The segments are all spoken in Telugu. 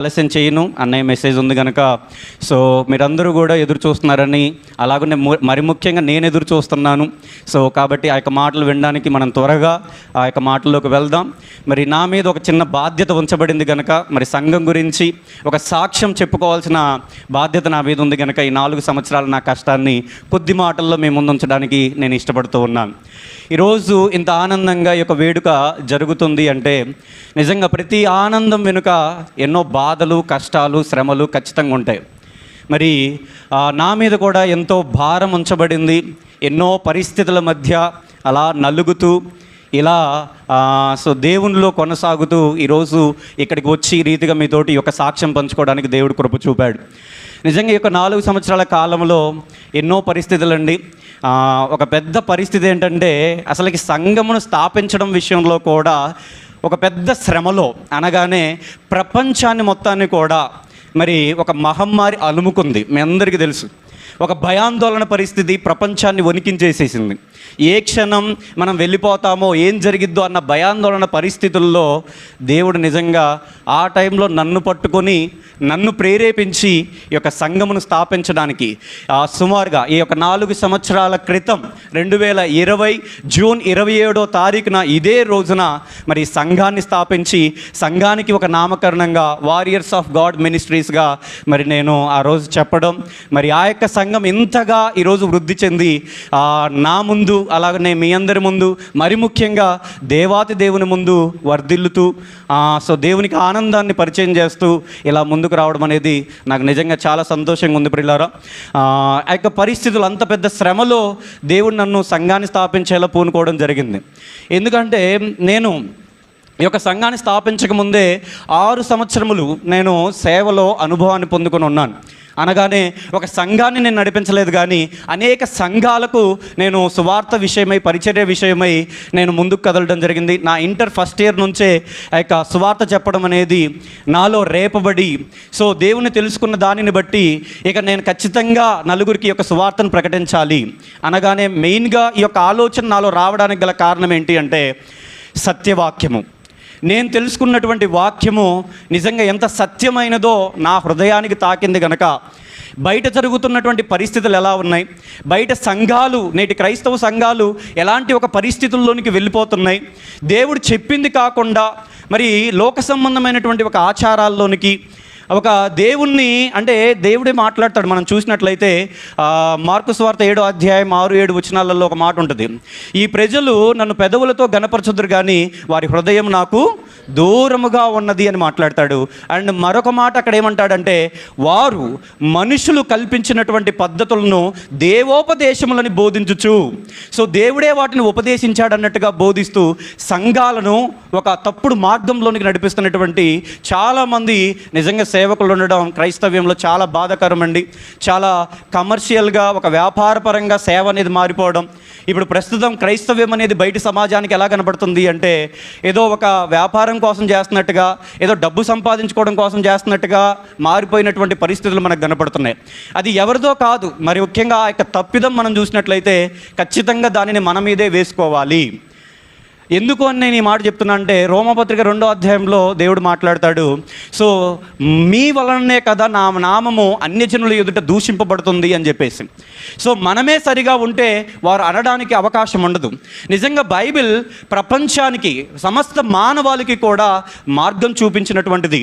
ఆలస్యం చేయను. అన్నయ్య మెసేజ్ ఉంది కనుక సో మీరందరూ కూడా ఎదురు చూస్తున్నారని అలాగనే మరి ముఖ్యంగా నేను ఎదురు చూస్తున్నాను. సో కాబట్టి ఆ యొక్క మాటలు వినడానికి మనం త్వరగా ఆ యొక్క మాటల్లోకి వెళ్దాం. మరి నా మీద ఒక చిన్న బాధ్యత ఉంచబడింది కనుక మరి సంఘం గురించి ఒక సాక్ష్యం చెప్పుకోవాల్సిన బాధ్యత నా మీద ఉంది కనుక ఈ నాలుగు సంవత్సరాల నా కష్టాన్ని కొద్ది మాటల్లో మేము ముందుంచడానికి నేను ఇష్టపడుతూ ఉన్నాను. ఈరోజు ఇంత ఆనందంగా ఈ యొక్క వేడుక జరుగుతుంది అంటే నిజంగా ప్రతి ఆనందం వెనుక ఎన్నో బాధలు కష్టాలు శ్రమలు ఖచ్చితంగా ఉంటాయి. మరి నా మీద కూడా ఎంతో భారం ఉంచబడింది. ఎన్నో పరిస్థితుల మధ్య అలా నలుగుతూ ఇలా సో దేవునిలో కొనసాగుతూ ఈరోజు ఇక్కడికి వచ్చి రీతిగా మీతోటి యొక్క సాక్ష్యం పంచుకోవడానికి దేవుడు కృప చూపాడు. నిజంగా ఈ యొక్క నాలుగు సంవత్సరాల కాలంలో ఎన్నో పరిస్థితులండి. ఒక పెద్ద పరిస్థితి ఏంటంటే అసలుకి సంఘమును స్థాపించడం విషయంలో కూడా ఒక పెద్ద శ్రమలో అనగానే ప్రపంచాన్ని మొత్తాన్ని కూడా మరి ఒక మహమ్మారి అలుముకుంది. మీ అందరికీ తెలుసు. ఒక భయాందోళన పరిస్థితి ప్రపంచాన్ని వణికించేసేసింది. ఏ క్షణం మనం వెళ్ళిపోతామో ఏం జరిగిద్దో అన్న భయాందోళన పరిస్థితుల్లో దేవుడు నిజంగా ఆ టైంలో నన్ను పట్టుకొని నన్ను ప్రేరేపించి ఈ యొక్క సంఘమును స్థాపించడానికి సుమారుగా ఈ యొక్క నాలుగు సంవత్సరాల క్రితం రెండు వేల ఇరవై జూన్ ఇరవై ఏడో తారీఖున ఇదే రోజున మరి సంఘాన్ని స్థాపించి సంఘానికి ఒక నామకరణంగా వారియర్స్ ఆఫ్ గాడ్ మినిస్ట్రీస్గా మరి నేను ఆ రోజు చెప్పడం మరి ఆ యొక్క సంఘం ఇంతగా ఈరోజు వృద్ధి చెంది నా ముందు అలాగనే మీ అందరి ముందు మరి ముఖ్యంగా దేవాతి దేవుని ముందు వర్ధిల్లుతూ సో దేవునికి ఆనందాన్ని పరిచయం చేస్తూ ఇలా ముందుకు రావడం అనేది నాకు నిజంగా చాలా సంతోషంగా ఉంది ప్రిల్లారా ఆ ఆ యొక్క పరిస్థితులు అంత పెద్ద శ్రమలో దేవుడు నన్ను సంఘాన్ని స్థాపించేలా పూనుకోవడం జరిగింది. ఎందుకంటే నేను ఈ యొక్క సంఘాన్ని స్థాపించక ముందే ఆరు సంవత్సరములు నేను సేవలో అనుభవాన్ని పొందుకొని ఉన్నాను. అనగానే ఒక సంఘాన్ని నేను నడిపించలేదు కానీ అనేక సంఘాలకు నేను సువార్త విషయమై పరిచర్య విషయమై నేను ముందుకు కదలడం జరిగింది. నా ఇంటర్ ఫస్ట్ ఇయర్ నుంచే ఆ యొక్క సువార్త చెప్పడం అనేది నాలో రేపబడి సో దేవుని తెలుసుకున్న దానిని బట్టి ఇక నేను ఖచ్చితంగా నలుగురికి యొక్క సువార్తను ప్రకటించాలి. అనగానే మెయిన్గా ఈ యొక్క ఆలోచన నాలో రావడానికి గల కారణం ఏంటి అంటే సత్యవాక్యము. నేను తెలుసుకున్నటువంటి వాక్యము నిజంగా ఎంత సత్యమైనదో నా హృదయానికి తాకింది గనక. బయట జరుగుతున్నటువంటి పరిస్థితులు ఎలా ఉన్నాయి? బయట సంఘాలు నేటి క్రైస్తవ సంఘాలు ఎలాంటి ఒక పరిస్థితుల్లోనికి వెళ్ళిపోతున్నాయి? దేవుడు చెప్పింది కాకుండా మరి లోక సంబంధమైనటువంటి ఒక ఆచారాల్లోనికి ఒక దేవుణ్ణి అంటే దేవుడే మాట్లాడతాడు. మనం చూసినట్లయితే మార్కు స్వార్థ ఏడో అధ్యాయం ఆరు ఏడు వచనాలలో ఒక మాట ఉంటుంది. ఈ ప్రజలు నన్ను పెదవులతో గనపరచుదురు కానీ వారి హృదయం నాకు దూరముగా ఉన్నది అని మాట్లాడతాడు. అండ్ మరొక మాట అక్కడ ఏమంటాడంటే వారు మనుషులు కల్పించినటువంటి పద్ధతులను దేవోపదేశములని బోధించుచు. సో దేవుడే వాటిని ఉపదేశించాడన్నట్టుగా బోధిస్తూ సంఘాలను ఒక తప్పుడు మార్గంలోనికి నడిపిస్తున్నటువంటి చాలామంది నిజంగా సేవకులు ఉండడం క్రైస్తవ్యంలో చాలా బాధాకరం అండి చాలా కమర్షియల్గా ఒక వ్యాపారపరంగా సేవ అనేది మారిపోవడం. ఇప్పుడు ప్రస్తుతం క్రైస్తవ్యం అనేది బయట సమాజానికి ఎలా కనబడుతుంది అంటే ఏదో ఒక వ్యాపారం కోసం చేస్తున్నట్టుగా ఏదో డబ్బు సంపాదించుకోవడం కోసం చేస్తున్నట్టుగా మారిపోయినటువంటి పరిస్థితులు మనకు కనపడుతున్నాయి అది ఎవరిదో కాదు. మరి ముఖ్యంగా ఆ యొక్క తప్పిదం మనం చూసినట్లయితే ఖచ్చితంగా దానిని మన మీదే వేసుకోవాలి. ఎందుకు అని నేను ఈ మాట చెప్తున్నా అంటే రోమపత్రిక రెండో అధ్యాయంలో దేవుడు మాట్లాడతాడు. సో మీ వలననే కదా నా నామము అన్యజనుల ఎదుట దూషింపబడుతుంది అని చెప్పేసి. సో మనమే సరిగా ఉంటే వారు అనడానికి అవకాశం ఉండదు. నిజంగా బైబిల్ ప్రపంచానికి సమస్త మానవాళికి కూడా మార్గం చూపించినటువంటిది.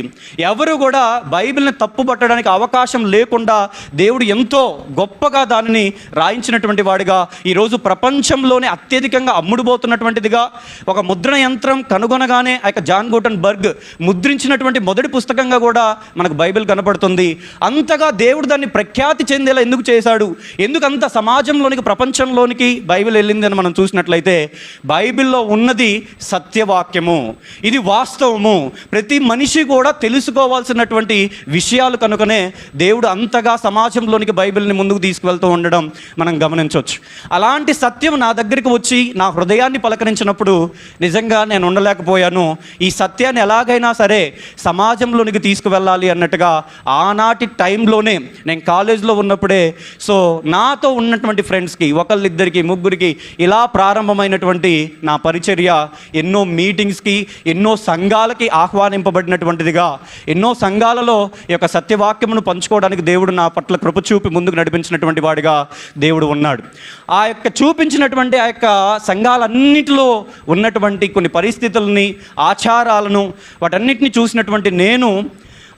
ఎవరు కూడా బైబిల్ని తప్పు పట్టడానికి అవకాశం లేకుండా దేవుడు ఎంతో గొప్పగా దానిని రాయించినటువంటి వాడిగా ఈరోజు ప్రపంచంలోనే అత్యధికంగా అమ్ముడుపోతున్నటువంటిదిగా ఒక ముద్రణ యంత్రం కనుగొనగానే ఆ యొక్క జాన్ గోటన్ బర్గ్ ముద్రించినటువంటి మొదటి పుస్తకంగా కూడా మనకు బైబిల్ కనపడుతుంది. అంతగా దేవుడు దాన్ని ప్రఖ్యాతి చెందేలా ఎందుకు చేశాడు? ఎందుకు అంత సమాజంలోనికి ప్రపంచంలోనికి బైబిల్ వెళ్ళిందని మనం చూసినట్లయితే బైబిల్లో ఉన్నది సత్యవాక్యము. ఇది వాస్తవము. ప్రతి మనిషి కూడా తెలుసుకోవాల్సినటువంటి విషయాలు కనుకనే దేవుడు అంతగా సమాజంలోనికి బైబిల్ని ముందుకు తీసుకువెళ్తూ ఉండడం మనం గమనించవచ్చు అలాంటి సత్యం నా దగ్గరికి వచ్చి నా హృదయాన్ని పలకరించినప్పుడు నిజంగా నేను ఉండలేకపోయాను. ఈ సత్యాన్ని ఎలాగైనా సరే సమాజంలోనికి తీసుకువెళ్ళాలి అన్నట్టుగా ఆనాటి టైంలోనే నేను కాలేజీలో ఉన్నప్పుడే సో నాతో ఉన్నటువంటి ఫ్రెండ్స్కి ఒకళ్ళిద్దరికి ముగ్గురికి ఇలా ప్రారంభమైనటువంటి నా పరిచర్య ఎన్నో మీటింగ్స్కి ఎన్నో సంఘాలకి ఆహ్వానింపబడినటువంటిదిగా ఎన్నో సంఘాలలో ఈ యొక్క సత్యవాక్యమును పంచుకోవడానికి దేవుడు నా పట్ల కృప చూపి ముందుకు నడిపించినటువంటి వాడిగా దేవుడు ఉన్నాడు. ఆ యొక్క చూపించినటువంటి ఆ యొక్క సంఘాలన్నిటిలో ఉన్నటువంటి కొన్ని పరిస్థితులని ఆచారాలను వాటన్నిటిని చూసినటువంటి నేను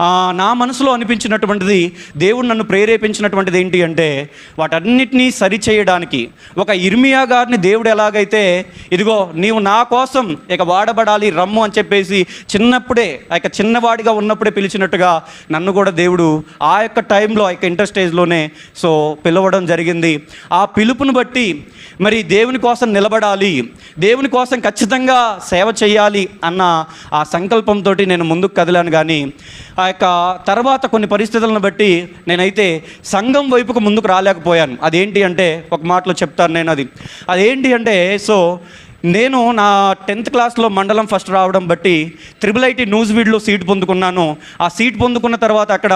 నా మనసులో అనిపించినటువంటిది దేవుడు నన్ను ప్రేరేపించినటువంటిది ఏంటి అంటే వాటన్నిటినీ సరిచేయడానికి ఒక ఇర్మియా గారిని దేవుడు ఎలాగైతే ఇదిగో నీవు నా కోసం ఇక వాడబడాలి రమ్ము అని చెప్పేసి చిన్నప్పుడే ఆ యొక్క చిన్నవాడిగా ఉన్నప్పుడే పిలిచినట్టుగా నన్ను కూడా దేవుడు ఆ యొక్క టైంలో ఆ యొక్క ఇంటర్ స్టేజ్లోనే సో పిలవడం జరిగింది. ఆ పిలుపును బట్టి మరి దేవుని కోసం నిలబడాలి దేవుని కోసం ఖచ్చితంగా సేవ చేయాలి అన్న ఆ సంకల్పంతో నేను ముందుకు కదిలాను. కానీ ఆ యొక్క తర్వాత కొన్ని పరిస్థితులను బట్టి నేనైతే సంఘం వైపుకు ముందుకు రాలేకపోయాను. అదేంటి అంటే ఒక మాటలో చెప్తాను నేను అది. అదేంటి అంటే సో నేను నా టెన్త్ క్లాస్లో మండలం ఫస్ట్ రావడం బట్టి త్రిబుల్ ఐటీ న్యూస్ వీడ్లో సీట్ పొందుకున్నాను. ఆ సీట్ పొందుకున్న తర్వాత అక్కడ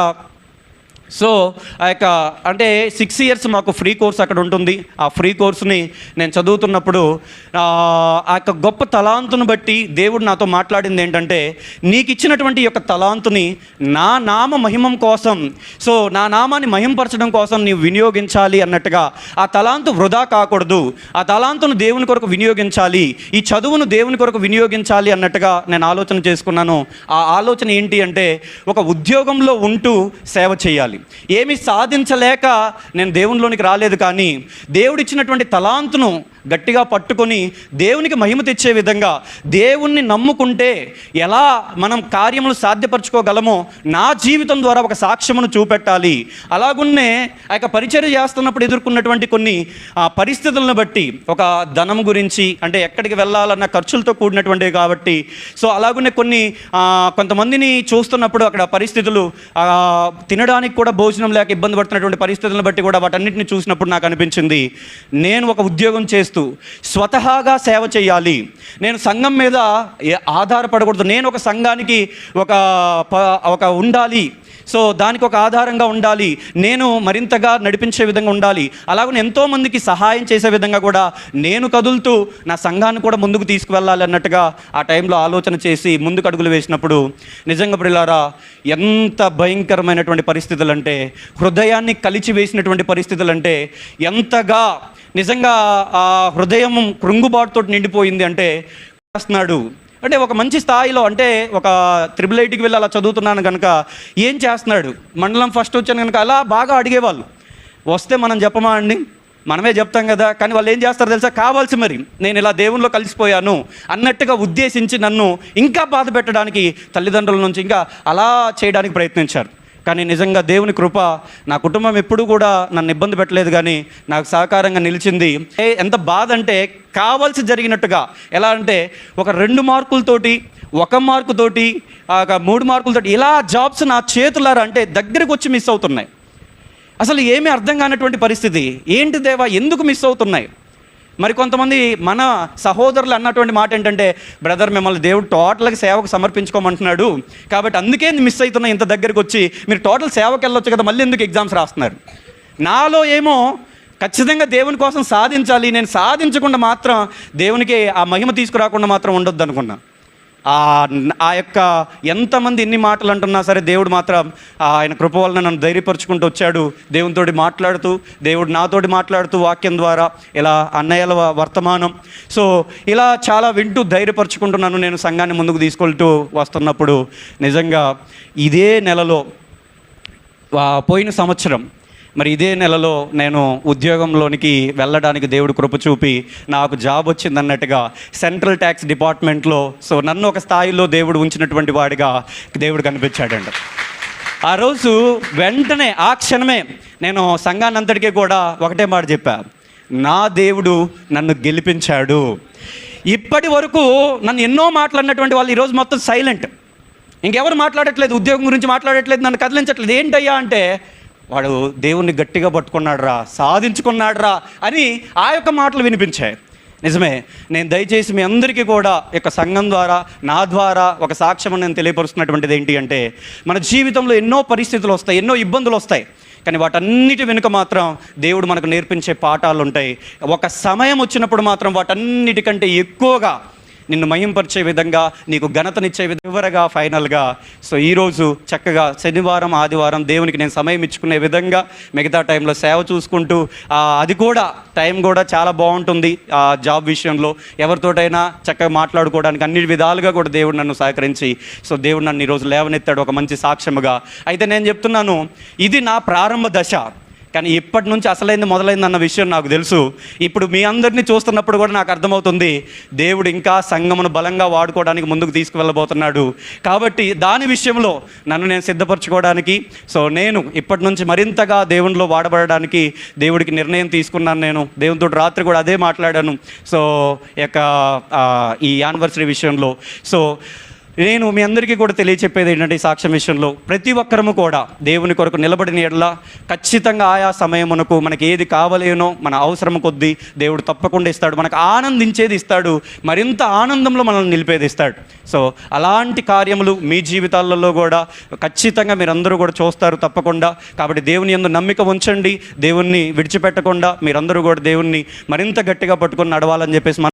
సో ఆ యొక్క అంటే సిక్స్ ఇయర్స్ మాకు ఫ్రీ కోర్స్ అక్కడ ఉంటుంది. ఆ ఫ్రీ కోర్స్ని నేను చదువుతున్నప్పుడు ఆ యొక్క గొప్ప తలాంతును బట్టి దేవుడు నాతో మాట్లాడింది ఏంటంటే నీకు ఇచ్చినటువంటి యొక్క తలాంతుని నా నామ మహిమం కోసం సో నా నామాన్ని మహింపరచడం కోసం నీవు వినియోగించాలి అన్నట్టుగా ఆ తలాంతు వృధా కాకూడదు. ఆ తలాంతును దేవుని కొరకు వినియోగించాలి. ఈ చదువును దేవుని కొరకు వినియోగించాలి అన్నట్టుగా నేను ఆలోచన చేసుకున్నాను. ఆ ఆలోచన ఏంటి అంటే ఒక ఉద్యోగంలో ఉంటూ సేవ చేయాలి. ఏమి సాధించలేక నేను దేవునిలోనికి రాలేదు కానీ దేవుడిచ్చినటువంటి తలాంతును గట్టిగా పట్టుకొని దేవునికి మహిమ తెచ్చే విధంగా దేవుణ్ణి నమ్ముకుంటే ఎలా మనం కార్యములు సాధ్యపరచుకోగలమో నా జీవితం ద్వారా ఒక సాక్ష్యమును చూపెట్టాలి. అలాగున్నే ఆ యొక్క పరిచర్య చేస్తున్నప్పుడు ఎదుర్కొన్నటువంటి కొన్ని పరిస్థితులను బట్టి ఒక ధనం గురించి అంటే ఎక్కడికి వెళ్ళాలన్న ఖర్చులతో కూడినటువంటివి కాబట్టి సో అలాగునే కొన్ని కొంతమందిని చూస్తున్నప్పుడు అక్కడ పరిస్థితులు తినడానికి కూడా భోజనం లేక ఇబ్బంది పడుతున్నటువంటి పరిస్థితులను బట్టి కూడా వాటన్నిటిని చూసినప్పుడు నాకు అనిపించింది. నేను ఒక ఉద్యోగం చేస్తూ స్వతహాగా సేవ చేయాలి. నేను సంఘం మీద ఆధారపడకూడదు. నేను ఒక సంఘానికి ఒక ప- ఒక ఉండాలి. సో దానికి ఒక ఆధారంగా ఉండాలి. నేను మరింతగా నడిపించే విధంగా ఉండాలి. అలాగే ఎంతోమందికి సహాయం చేసే విధంగా కూడా నేను కదులుతూ నా సంఘాన్ని కూడా ముందుకు తీసుకువెళ్ళాలి అన్నట్టుగా ఆ టైంలో ఆలోచన చేసి ముందుకు అడుగులు వేసినప్పుడు నిజంగా ప్రిలారా ఎంత భయంకరమైనటువంటి పరిస్థితులు అంటే హృదయాన్ని కలిచి వేసినటువంటి పరిస్థితులు అంటే ఎంతగా నిజంగా ఆ హృదయం కృంగుబాటుతో నిండిపోయింది అంటే చేస్తున్నాడు. అంటే ఒక మంచి స్థాయిలో అంటే ఒక త్రిబుల్ ఐటీకి వెళ్ళి అలా చదువుతున్నాను కనుక ఏం చేస్తున్నాడు? మండలం ఫస్ట్ వచ్చాను కనుక అలా బాగా అడిగేవాళ్ళు. వస్తే మనం చెప్పమా అండి? మనమే చెప్తాం కదా. కానీ వాళ్ళు ఏం చేస్తారో తెలుసా? కావాల్సి మరి నేను ఇలా దేవునిలో కలిసిపోయాను అన్నట్టుగా ఉద్దేశించి నన్ను ఇంకా బాధ పెట్టడానికి తల్లిదండ్రుల నుంచి ఇంకా అలా చేయడానికి ప్రయత్నించారు. కానీ నిజంగా దేవుని కృప నా కుటుంబం ఎప్పుడూ కూడా నన్ను ఇబ్బంది పెట్టలేదు కానీ నాకు సహకారంగా నిలిచింది. ఏ ఎంత బాధ అంటే కావాల్సి జరిగినట్టుగా. ఎలా అంటే ఒక రెండు మార్కులతోటి ఒక మార్కుతోటి ఒక మూడు మార్కులతోటి ఇలా జాబ్స్ నా చేతులారా అంటే దగ్గరకు వచ్చి మిస్ అవుతున్నాయి. అసలు ఏమీ అర్థం కానటువంటి పరిస్థితి. ఏంటి దేవా? ఎందుకు మిస్ అవుతున్నాయి? మరి కొంతమంది మన సహోదరులు అన్నటువంటి మాట ఏంటంటే బ్రదర్ మిమ్మల్ని దేవుడు టోటల్గా సేవకు సమర్పించుకోమంటున్నాడు. కాబట్టి అందుకే మిస్ అవుతున్నా ఇంత దగ్గరికి వచ్చి మీరు టోటల్ సేవకి వెళ్ళొచ్చు కదా మళ్ళీ ఎందుకు ఎగ్జామ్స్ రాస్తున్నారు? నాలో ఏమో ఖచ్చితంగా దేవుని కోసం సాధించాలి. నేను సాధించకుండా మాత్రం దేవునికి ఆ మహిమ తీసుకురాకుండా మాత్రం ఉండొద్దు అనుకున్నాను ఆ ఆ యొక్క ఎంతమంది ఎన్ని మాటలు అంటున్నా సరే దేవుడు మాత్రం ఆయన కృప వలన నన్ను ధైర్యపరుచుకుంటూ వచ్చాడు. దేవునితోటి మాట్లాడుతూ దేవుడు నాతోటి మాట్లాడుతూ వాక్యం ద్వారా ఇలా అన్నయ్యల వర్తమానం. సో ఇలా చాలా వింటూ ధైర్యపరుచుకుంటున్నాను నేను సంఘాన్ని ముందుకు తీసుకెళ్తూ వస్తున్నప్పుడు. నిజంగా ఇదే నెలలో పోయిన సంవత్సరం మరి ఇదే నెలలో నేను ఉద్యోగంలోనికి వెళ్ళడానికి దేవుడు కృప చూపి నాకు జాబ్ వచ్చిందన్నట్టుగా సెంట్రల్ ట్యాక్స్ డిపార్ట్మెంట్లో సో నన్ను ఒక స్థాయిలో దేవుడు ఉంచినటువంటి వాడిగా దేవుడు కనిపించాడండి ఆ రోజు వెంటనే ఆ క్షణమే నేను సంఘానంతటికీ కూడా ఒకటే మాట చెప్పా. నా దేవుడు నన్ను గెలిపించాడు. ఇప్పటి వరకు నన్ను ఎన్నో మాట్లాడినటువంటి వాళ్ళు ఈరోజు మొత్తం సైలెంట్. ఇంకెవరు మాట్లాడట్లేదు ఉద్యోగం గురించి మాట్లాడట్లేదు నన్ను కదిలించట్లేదు. ఏంటయ్యా అంటే వాడు దేవుణ్ణి గట్టిగా పట్టుకున్నాడురా సాధించుకున్నాడురా అని ఆ యొక్క మాటలు వినిపించాయి. నిజమే నేను దయచేసి మీ అందరికీ కూడా యొక్క సంఘం ద్వారా నా ద్వారా ఒక సాక్ష్యం నేను తెలియపరుస్తున్నటువంటిది ఏంటి అంటే మన జీవితంలో ఎన్నో పరిస్థితులు వస్తాయి ఎన్నో ఇబ్బందులు వస్తాయి. కానీ వాటన్నిటి వెనుక మాత్రం దేవుడు మనకు నేర్పించే పాఠాలు ఉంటాయి. ఒక సమయం వచ్చినప్పుడు మాత్రం వాటన్నిటికంటే ఎక్కువగా నిన్ను మహింపరిచే విధంగా నీకు ఘనతనిచ్చే విధంగా ఫైనల్గా. సో ఈరోజు చక్కగా శనివారం ఆదివారం దేవునికి నేను సమయం ఇచ్చుకునే విధంగా మిగతా టైంలో సేవ చూసుకుంటూ అది కూడా టైం కూడా చాలా బాగుంటుంది ఆ జాబ్ విషయంలో. ఎవరితోటైనా చక్కగా మాట్లాడుకోవడానికి అన్ని విధాలుగా కూడా దేవుడు నన్ను సహకరించి సో దేవుడు నన్ను ఈరోజు లేవనెత్తాడు ఒక మంచి సాక్ష్యముగా. అయితే నేను చెప్తున్నాను ఇది నా ప్రారంభ దశ. కానీ ఇప్పటి నుంచి అసలైంది మొదలైంది అన్న విషయం నాకు తెలుసు. ఇప్పుడు మీ అందరినీ చూస్తున్నప్పుడు కూడా నాకు అర్థమవుతుంది దేవుడు ఇంకా సంఘమును బలంగా వాడుకోవడానికి ముందుకు తీసుకువెళ్ళబోతున్నాడు. కాబట్టి దాని విషయంలో నన్ను నేను సిద్ధపరచుకోవడానికి సో నేను ఇప్పటి నుంచి మరింతగా దేవునిలో వాడబడడానికి దేవుడికి నిర్ణయం తీసుకున్నాను నేను. దేవునితో రాత్రి కూడా అదే మాట్లాడాను. సో యొక్క ఈ యానివర్సరీ విషయంలో. సో నేను మీ అందరికీ కూడా తెలియచెప్పేది ఏంటంటే సాక్ష్యం విషయంలో ప్రతి ఒక్కరము కూడా దేవుని కొరకు నిలబడిన ఎడల ఖచ్చితంగా ఆయా సమయమునకు మనకి ఏది కావలేనో మన అవసరం కొద్దీ దేవుడు తప్పకుండా ఇస్తాడు. మనకు ఆనందించేది ఇస్తాడు. మరింత ఆనందంలో మనల్ని నిలిపేది ఇస్తాడు. సో అలాంటి కార్యములు మీ జీవితాలలో కూడా ఖచ్చితంగా మీరందరూ కూడా చూస్తారు తప్పకుండా. కాబట్టి దేవుని ఎందు నమ్మిక ఉంచండి. దేవుణ్ణి విడిచిపెట్టకుండా మీరందరూ కూడా దేవుణ్ణి మరింత గట్టిగా పట్టుకొని నడవాలని చెప్పేసి